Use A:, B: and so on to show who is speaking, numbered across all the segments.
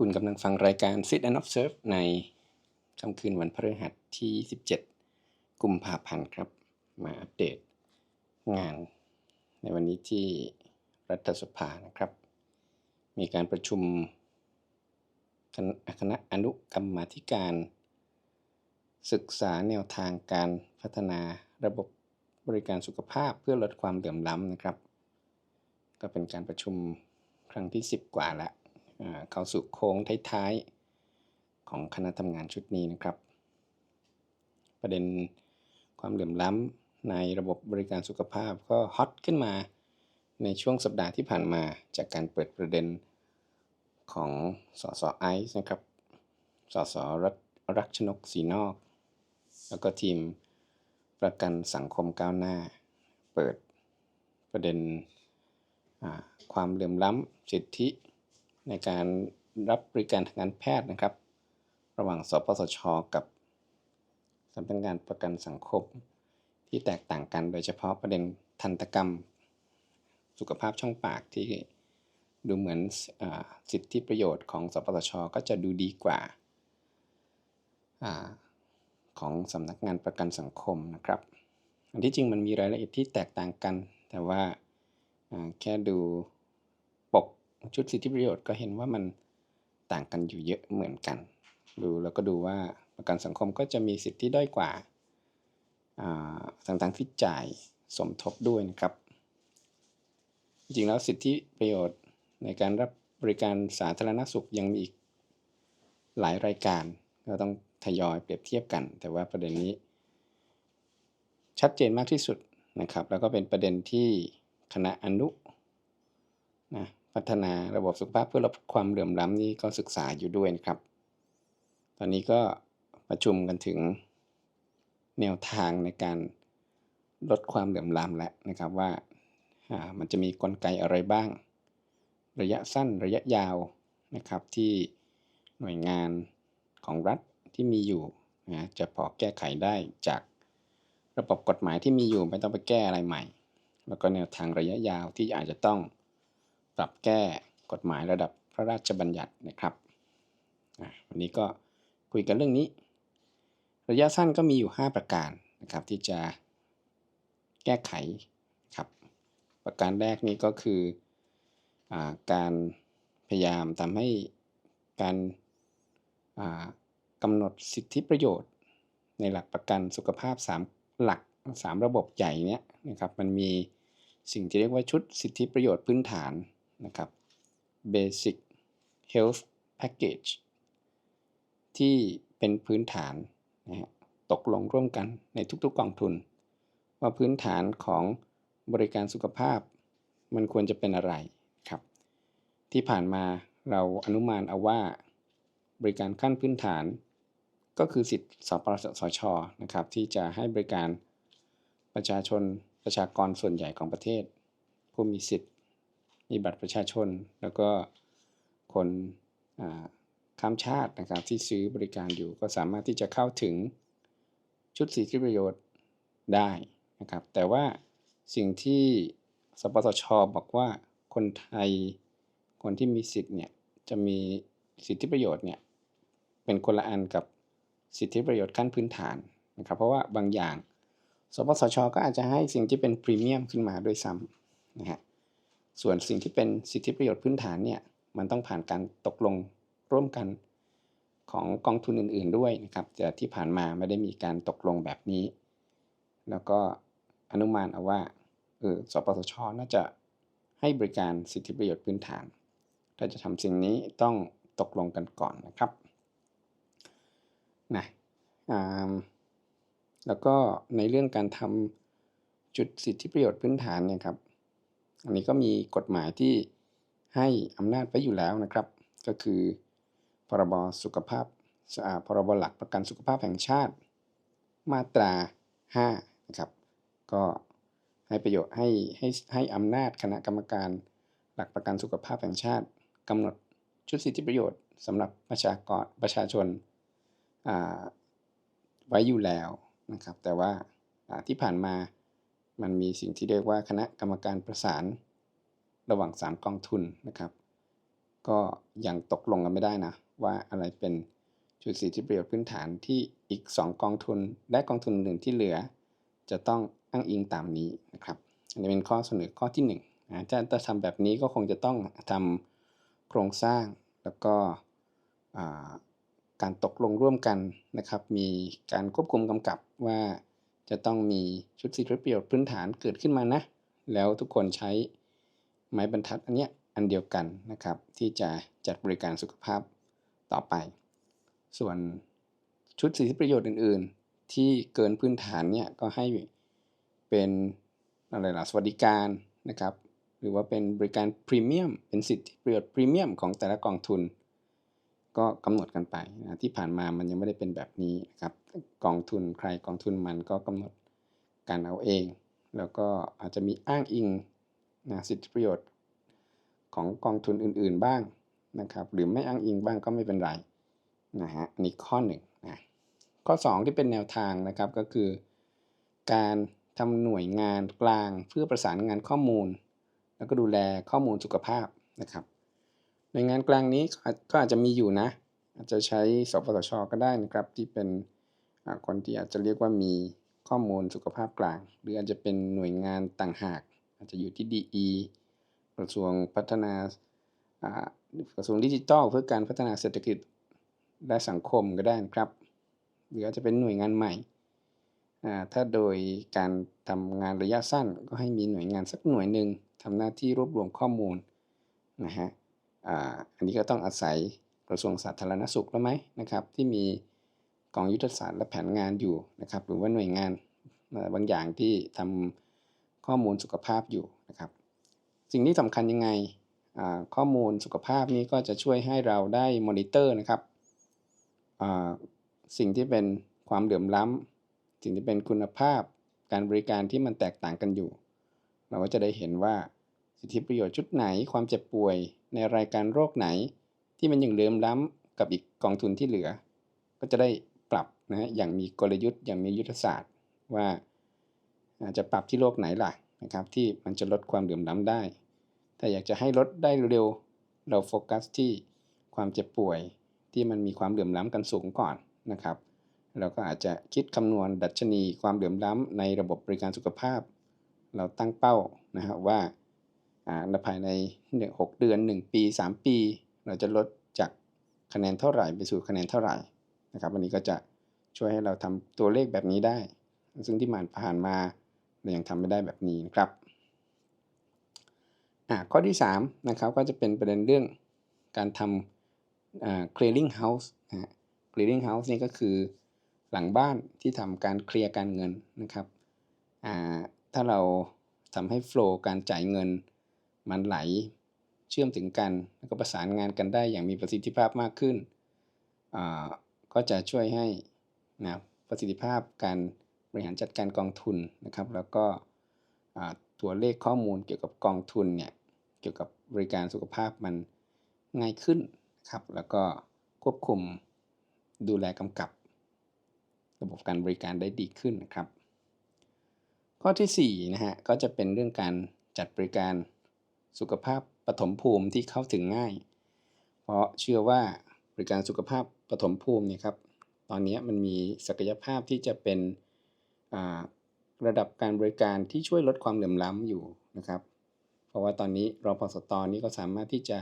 A: คุณกำลังฟังรายการ Sit and Observe ในค่ำคืนวันพฤหัสที่ 17 กุมภาพันธ์ครับ มาอัปเดตงาน ในวันนี้ที่รัฐสภานะครับ มีการประชุมคณะอนุกรรมาธิการ ศึกษาแนวทางการพัฒนาระบบบริการสุขภาพเพื่อลดความเหลื่อมล้ำนะครับ ก็เป็นการประชุมครั้งที่ 10 กว่าแล้ว เข้าสู่โค้งท้ายๆ ของคณะทำงานชุดนี้นะครับ ประเด็นความเหลื่อมล้ำในระบบบริการสุขภาพก็ฮอตขึ้นมาในช่วงสัปดาห์ที่ผ่านมาจากการเปิดประเด็นของสสไอซ์นะครับ สสรัฐรักชนกศรีนอก แล้วก็ทีมประกันสังคมก้าวหน้า เปิดประเด็นความเหลื่อมล้ำสิทธิ ในการรับบริการทางการแพทย์นะครับ ระหว่างสปสช กับสำนักงานประกันสังคม ที่แตกต่างกันโดยเฉพาะประเด็นทันตกรรม สุขภาพช่องปากที่ดูเหมือนอสิทธิประโยชน์ของสปสช ก็จะดูดีกว่าอของสำนักงานประกันสังคมนะครับ อันที่จริงมันมีรายละเอียดที่แตกต่างกัน แต่ว่าแค่ดู ชุดสิทธิประโยชน์ก็เห็นว่ามันต่างกันอยู่เยอะเหมือนกัน ดูแล้วก็ดูว่าประกันสังคมก็จะมีสิทธิด้อยกว่าอ่าต่างๆที่จ่ายสมทบด้วยนะครับ จริงแล้วสิทธิประโยชน์ในการรับบริการสาธารณสุขยังมีอีกหลายรายการก็ต้องทยอยเปรียบเทียบกัน แต่ว่าประเด็นนี้ ชัดเจนมากที่สุดนะครับ แล้วก็เป็นประเด็นที่คณะอนุ พัฒนาระบบสุขภาพเพื่อลดความเหลื่อมล้ำนี้ก็ศึกษาอยู่ด้วยนะครับ ตอนนี้ก็ประชุมกันถึงแนวทางในการลดความเหลื่อมล้ำแล้วนะครับว่าอ่ามันจะมีกลไกอะไรบ้าง ระยะสั้นระยะยาวนะครับที่หน่วยงานของรัฐที่มีอยู่นะจะพอแก้ไขได้จากระบบกฎหมายที่มีอยู่ไม่ต้องไปแก้อะไรใหม่ แล้วก็แนวทางระยะยาวที่อาจจะต้อง ปรับแก้กฎหมายระดับพระราชบัญญัตินะครับวันนี้ก็คุยกันเรื่องนี้ ระยะสั้นก็มีอยู่ 5 ประการนะครับที่จะแก้ไขครับประการแรกนี้ก็คืออการพยายามทำให้การกำหนดสิทธิประโยชน์ ในหลักประกันสุขภาพ 3 หลัก 3 ระบบใหญ่เนี้ยนะครับมันมีสิ่งที่เรียกว่าชุดสิทธิประโยชน์พื้นฐาน นะครับ Basic Health Package ที่เป็นพื้นฐานนะฮะตกลงร่วมกันในทุกๆกองทุน ว่าพื้นฐานของบริการสุขภาพ มันควรจะเป็นอะไรครับ ที่ผ่านมาเราอนุมานเอาว่า บริการขั้นพื้นฐาน ก็คือสิทธิสปสชนะครับ ที่จะให้บริการประชาชนประชากรส่วนใหญ่ของประเทศ ผู้มีสิทธิ์ มีบัตรประชาชน แล้วก็คนข้ามชาตินะครับที่ซื้อบริการอยู่ก็สามารถที่จะเข้าถึงชุดสิทธิประโยชน์ได้นะครับ แต่ว่าสิ่งที่สปสชบอกว่าคนไทยคนที่มีสิทธิ์เนี่ยจะมีสิทธิประโยชน์เนี่ยเป็นคนละอันกับสิทธิประโยชน์ขั้นพื้นฐานนะครับเพราะว่าบางอย่าง สปสช ก็อาจจะให้สิ่งที่เป็นพรีเมียมขึ้นมาด้วยซ้ำนะฮะ ส่วนสิ่งที่เป็นสิทธิประโยชน์พื้นฐานเนี่ยมันต้องผ่านการตกลงร่วมกันของกองทุนอื่น ๆด้วยนะครับแต่ที่ผ่านมาไม่ได้มีการตกลงแบบนี้ แล้วก็อนุมานเอาว่าเออสปสชน่าจะให้บริการสิทธิประโยชน์พื้นฐาน ถ้าจะทำสิ่งนี้ต้องตกลงกันก่อนนะครับนะแล้วก็ในเรื่องการทำจุดสิทธิประโยชน์พื้นฐานเนี่ยครับ อันนี้ก็มีกฎหมายที่ให้อำนาจไว้อยู่แล้วนะครับ ก็คือพรบสุขภาพอ่าพรบหลักประกันสุขภาพแห่งชาติ มาตรา5นะครับ ก็ให้ประโยชน์ให้ให้ให้อำนาจคณะกรรมการหลักประกันสุขภาพแห่งชาติกำหนดชุดสิทธิประโยชน์สำหรับประชากรประชาชนาไว้อยู่แล้วนะครับ แต่ว่าอ่าที่ผ่านมา มันมีสิ่งที่เรียกว่าคณะกรรมการประสาน ระหว่าง 3 กองทุนนะครับ ก็ยังตกลงกันไม่ได้นะ ว่าอะไรเป็นชุดสิทธิประโยชน์พื้นฐานที่อีก 2 กองทุน และกองทุนอื่นที่เหลือ จะต้องอ้างอิงตามนี้นะครับอันนี้เป็นข้อเสนอข้อที่1นะถ้าจะทำแบบนี้ก็คงจะต้องทำโครงสร้างแล้วก็การตกลงร่วมกันนะครับ มีการควบคุมกำกับว่า จะต้องมีชุดสิทธิประโยชน์พื้นฐานเกิดขึ้นมานะ แล้วทุกคนใช้ไม้บรรทัดอันเนี้ยอันเดียวกันนะครับ ที่จะจัดบริการสุขภาพต่อไป ส่วนชุดสิทธิประโยชน์อื่น ๆ ที่เกินพื้นฐานเนี่ยก็ให้เป็นอะไรล่ะสวัสดิการนะครับ หรือว่าเป็นบริการพรีเมียมเป็นสิทธิประโยชน์พรีเมียมของแต่ละกองทุน ก็กำหนดกันไปนะที่ผ่านมามันยังไม่ได้เป็นแบบนี้นะครับกองทุนใครกองทุนมันก็กำหนดการเอาเอง แล้วก็อาจจะมีอ้างอิงนะสิทธิประโยชน์ของกองทุนอื่น ๆบ้างนะครับหรือไม่อ้างอิงบ้างก็ไม่เป็นไรนะฮะนี่ข้อหนึ่งนะข้อ 2 ที่เป็นแนวทางนะครับก็คือ การทำหน่วยงานกลางเพื่อประสานงานข้อมูล แล้วก็ดูแลข้อมูลสุขภาพนะครับ น่วยงานกลางนี้ก็อาจจะมีอยู่นะ อาจจะใช้สปสชก็ได้นะครับ ที่เป็นคนที่อาจจะเรียกว่ามีข้อมูลสุขภาพกลาง หรืออาจจะเป็นหน่วยงานต่างหาก อาจจะอยู่ที่ DE กระทรวงพัฒนากระทรวงดิจิทัลเพื่อการพัฒนาเศรษฐกิจและสังคมก็ได้นะครับ หรืออาจจะเป็นหน่วยงานใหม่ ถ้าโดยการทำงานระยะสั้นก็ให้มีหน่วยงานสักหน่วยหนึ่งทำหน้าที่รวบรวมข้อมูลนะฮะ อันนี้ก็ต้องอาศัยกระทรวงสาธารณสุขแล้วไหมนะครับ ที่มีกองยุทธศาสตร์และแผนงานอยู่นะครับ หรือว่าหน่วยงานบางอย่างที่ทำข้อมูลสุขภาพอยู่นะครับ สิ่งที่สำคัญยังไงข้อมูลสุขภาพนี้ก็จะช่วยให้เราได้มอนิเตอร์นะครับสิ่งที่เป็นความเหลื่อมล้ำสิ่งที่เป็นคุณภาพการบริการที่มันแตกต่างกันอยู่ เราก็จะได้เห็นว่า สิทธิประโยชน์ชุดไหน ความเจ็บป่วย ในรายการโรคไหน ที่มันยังเลื่อมล้ำกับอีกกองทุนที่เหลือ ก็จะได้ปรับนะอย่างมีกลยุทธ์อย่างมียุทธศาสตร์ว่าจะปรับที่โรคไหนล่ะนะครับ ที่มันจะลดความเหลื่อมล้ำได้ ถ้าอยากจะให้ลดได้เร็วเราโฟกัสที่ความเจ็บป่วยที่มันมีความเหลื่อมล้ำกันสูงก่อนนะครับ เราก็อาจจะคิดคำนวณดัชนีความเหลื่อมล้ำในระบบบริการสุขภาพ เราตั้งเป้านะครับว่า ภายใน 6 เดือน 1 ปี 3 ปี เราจะลดจากคะแนนเท่าไหร่ไปสู่คะแนนเท่าไหร่นะครับวันนี้ก็จะช่วยให้เราทำตัวเลขแบบนี้ได้ ซึ่งที่ผ่านมาเรายังทำไม่ได้แบบนี้นะครับข้อที่3นะครับก็จะเป็นประเด็นเรื่องการทำ clearing house นะ clearing house นี่ก็คือหลังบ้านที่ทำการเคลียร์การเงินนะครับถ้าเราทำให้โฟล์การจ่ายเงิน มันไหล เชื่อมถึงกัน แล้วก็ประสานงานกันได้อย่างมีประสิทธิภาพมากขึ้น ก็จะช่วยให้นะประสิทธิภาพการบริหารจัดการกองทุนนะครับ แล้วก็ตัวเลขข้อมูลเกี่ยวกับกองทุนเนี่ยเกี่ยวกับบริการสุขภาพมันง่ายขึ้นครับ แล้วก็ควบคุมดูแลกำกับ ระบบการบริการได้ดีขึ้นนะครับ ข้อที่4นะฮะก็จะเป็นเรื่องการจัดบริการ สุขภาพปฐมภูมิที่เข้าถึงง่าย เพราะเชื่อว่าบริการสุขภาพปฐมภูมิเนี่ยครับตอนนี้มันมีศักยภาพที่จะเป็นระดับการบริการที่ช่วยลดความเหลื่อมล้ำอยู่นะครับ เพราะว่าตอนนี้รพสตอนี้ก็สามารถที่จะ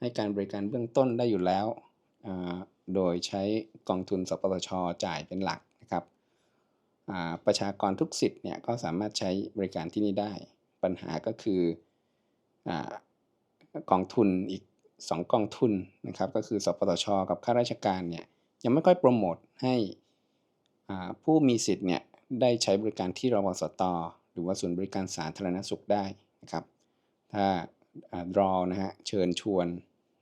A: ให้การบริการเบื้องต้นได้อยู่แล้ว โดยใช้กองทุนสปสชจ่ายเป็นหลักนะครับประชากรทุกสิทธิ์เนี่ยก็สามารถใช้บริการที่นี่ได้ ปัญหาก็คือ กองทุนอีก 2 กองทุนนะครับก็คือสปสชกับข้าราชการเนี่ยยังไม่ค่อยโปรโมทให้ผู้มีสิทธิ์เนี่ยได้ใช้บริการที่รพสตหรือว่าศูนย์บริการสาธารณสุขได้นะครับถ้ารอนะฮะเชิญชวน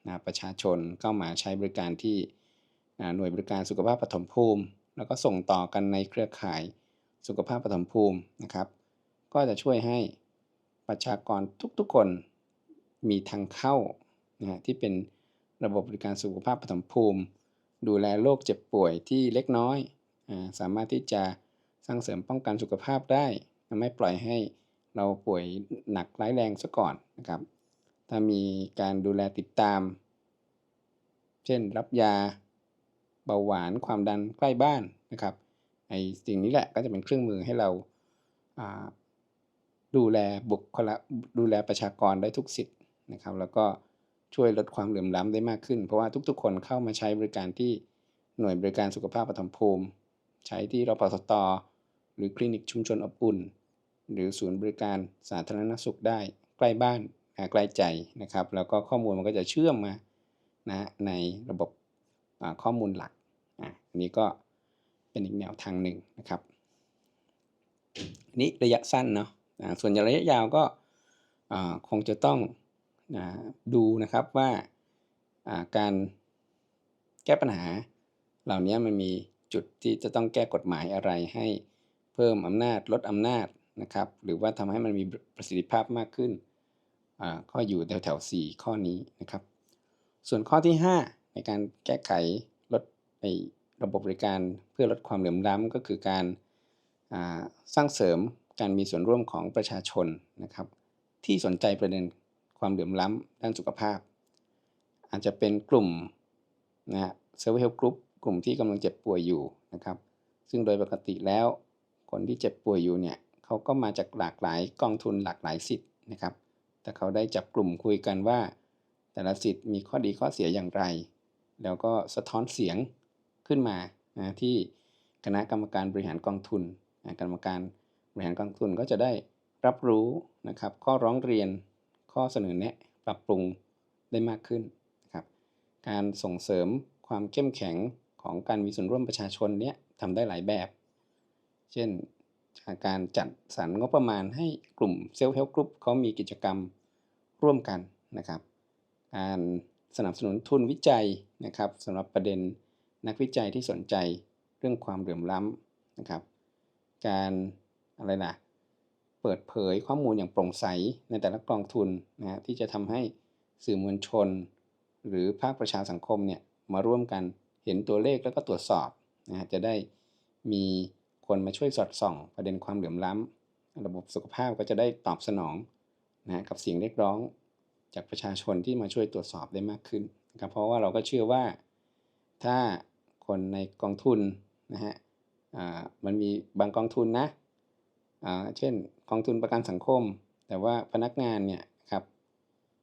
A: นะประชาชนเข้ามาใช้บริการที่หน่วยบริการสุขภาพปฐมภูมิ แล้วก็ส่งต่อกันในเครือข่ายสุขภาพปฐมภูมินะครับ ก็จะช่วยให้ประชากรทุกๆคน มีทางเข้านะที่เป็นระบบบริการสุขภาพปฐมภูมิ ดูแลโรคเจ็บป่วยที่เล็กน้อย สามารถที่จะสร้างเสริมป้องกันสุขภาพได้ ไม่ปล่อยให้เราป่วยหนักร้ายแรงซะก่อนนะครับ ถ้ามีการดูแลติดตาม เช่นรับยาเบาหวานความดันใกล้บ้านนะครับไอ้สิ่งนี้แหละก็จะเป็นเครื่องมือให้เราดูแลบุคลดูแลประชากรได้ทุกสิทธิ นะครับ แล้วก็ช่วยลดความเหลื่อมล้ำได้มากขึ้น เพราะว่าทุกๆ คนเข้ามาใช้บริการที่หน่วยบริการสุขภาพปฐมภูมิ ใช้ที่รพสตหรือคลินิกชุมชนอบอุ่น หรือศูนย์บริการสาธารณสุขได้ใกล้บ้านใกล้ใจนะครับ แล้วก็ข้อมูลมันก็จะเชื่อมมานะในระบบข้อมูลหลักอันนี้ก็เป็นอีกแนวทางหนึ่งนะครับนี้ระยะสั้นเนาะส่วนระยะยาวก็คงจะต้อง ดูนะครับว่าการแก้ปัญหา เหล่านี้มันมีจุดที่จะต้องแก้กฎหมายอะไรให้เพิ่มอำนาจลดอำนาจนะครับ หรือว่าทำให้มันมีประสิทธิภาพมากขึ้นก็อยู่แถวแถว4ข้อนี้นะครับ ส่วนข้อที่ 5 ในการแก้ไขลดไอระบบบริการเพื่อลดความเหลื่อมล้ำก็คือการสร้างเสริมการมีส่วนร่วมของประชาชนนะครับ ที่สนใจประเด็น ความเหลื่อมล้ำด้านสุขภาพ อาจจะเป็นกลุ่มนะเซอร์เวลกรุ๊ปกลุ่มที่กำลังเจ็บป่วยอยู่นะครับ ซึ่งโดยปกติแล้วคนที่เจ็บป่วยอยู่เนี่ยเขาก็มาจากหลากหลายกองทุนหลากหลายสิทธิ์นะครับ แต่เขาได้จับกลุ่มคุยกันว่า แต่ละสิทธิ์มีข้อดีข้อเสียอย่างไร แล้วก็สะท้อนเสียงขึ้นมานะที่คณะกรรมการบริหารกองทุนนะกรรมการบริหารกองทุนก็จะได้รับรู้นะครับ ข้อร้องเรียน ข้อเสนอแนะปรับปรุงได้มากขึ้นนะครับการส่งเสริมความเข้มแข็งของการมีส่วนร่วมประชาชนเนี้ยทำได้หลายแบบ เช่นการจัดสรรงบประมาณให้กลุ่มเซลล์เฮลท์กรุ๊ปเขามีกิจกรรมร่วมกันนะครับ การสนับสนุนทุนวิจัยนะครับสำหรับประเด็นนักวิจัยที่สนใจเรื่องความเหลื่อมล้ำนะครับ การอะไรนะ เปิดเผยข้อมูลอย่างโปร่งใสในแต่ละกองทุนนะที่จะทำให้สื่อมวลชน หรือภาคประชาสังคมเนี่ยมาร่วมกันเห็นตัวเลขแล้วก็ตรวจสอบนะจะได้มีคนมาช่วยสอดส่อง ประเด็นความเหลื่อมล้ำระบบสุขภาพก็จะได้ตอบสนองนะกับเสียงเรียกร้อง จากประชาชนที่มาช่วยตรวจสอบได้มากขึ้นนะครับเพราะว่าเราก็เชื่อว่า ถ้าคนในกองทุนนะฮะมันมีบางกองทุนนะ เช่นกองทุนประกันสังคม แต่ว่าพนักงานเนี่ยครับ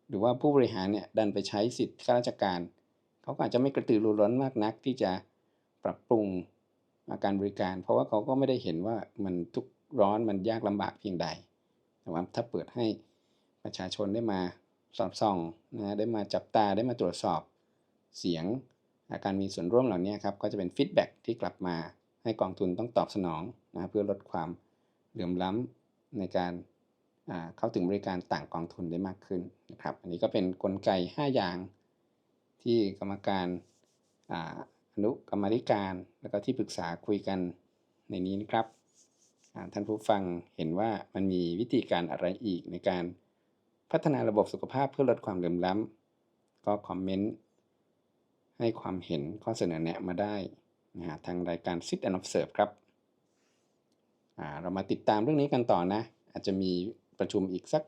A: หรือว่าผู้บริหารเนี่ยดันไปใช้สิทธิข้าราชการ เขาอาจจะไม่กระตือรือร้นมากนักที่จะปรับปรุงอาการบริการ เพราะว่าเขาก็ไม่ได้เห็นว่ามันทุกร้อนมันยากลำบากเพียงใดแต่ว่าถ้าเปิดให้ประชาชนได้มาสอบส่องนะได้มาจับตาได้มาตรวจสอบเสียงอาการมีส่วนร่วมเหล่านี้ครับก็จะเป็นฟีดแบ็ที่กลับมาให้กองทุนต้องตอบสนองนะเพื่อลดความ เหลื่อมล้ำในการเข้าถึงบริการต่างกองทุนได้มากขึ้นนะครับ อันนี้ก็เป็นนกลไก 5 อย่างที่กรรมการอนุกรรมธิการ แล้วก็ที่ปรึกษาคุยกันในนี้นะครับท่านผู้ฟังเห็นว่ามันมีวิธีการอะไรอีกในการพัฒนาระบบสุขภาพเพื่อลดความเหลื่อมล้ำก็คอมเมนต์ให้ความเห็นข้อเสนอแนะมาได้นะทางรายการ Sit and Observe ครับ เรามาติดตามเรื่องนี้กันต่อนะ อาจจะมีประชุมอีกสัก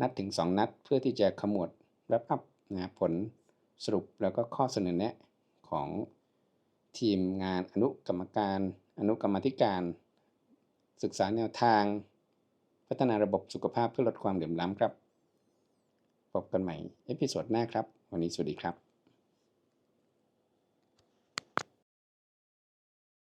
A: นัดถึง 2 นัด เพื่อที่จะขมวดรับอัพนะผลสรุปแล้วก็ข้อเสนอแนะของทีมงานอนุกรรมการ อนุกรรมธิการ ศึกษาแนวทาง พัฒนาระบบสุขภาพเพื่อลดความเหลื่อมล้ำครับ พบกันใหม่เอพิโซดหน้าครับ วันนี้สวัสดีครับ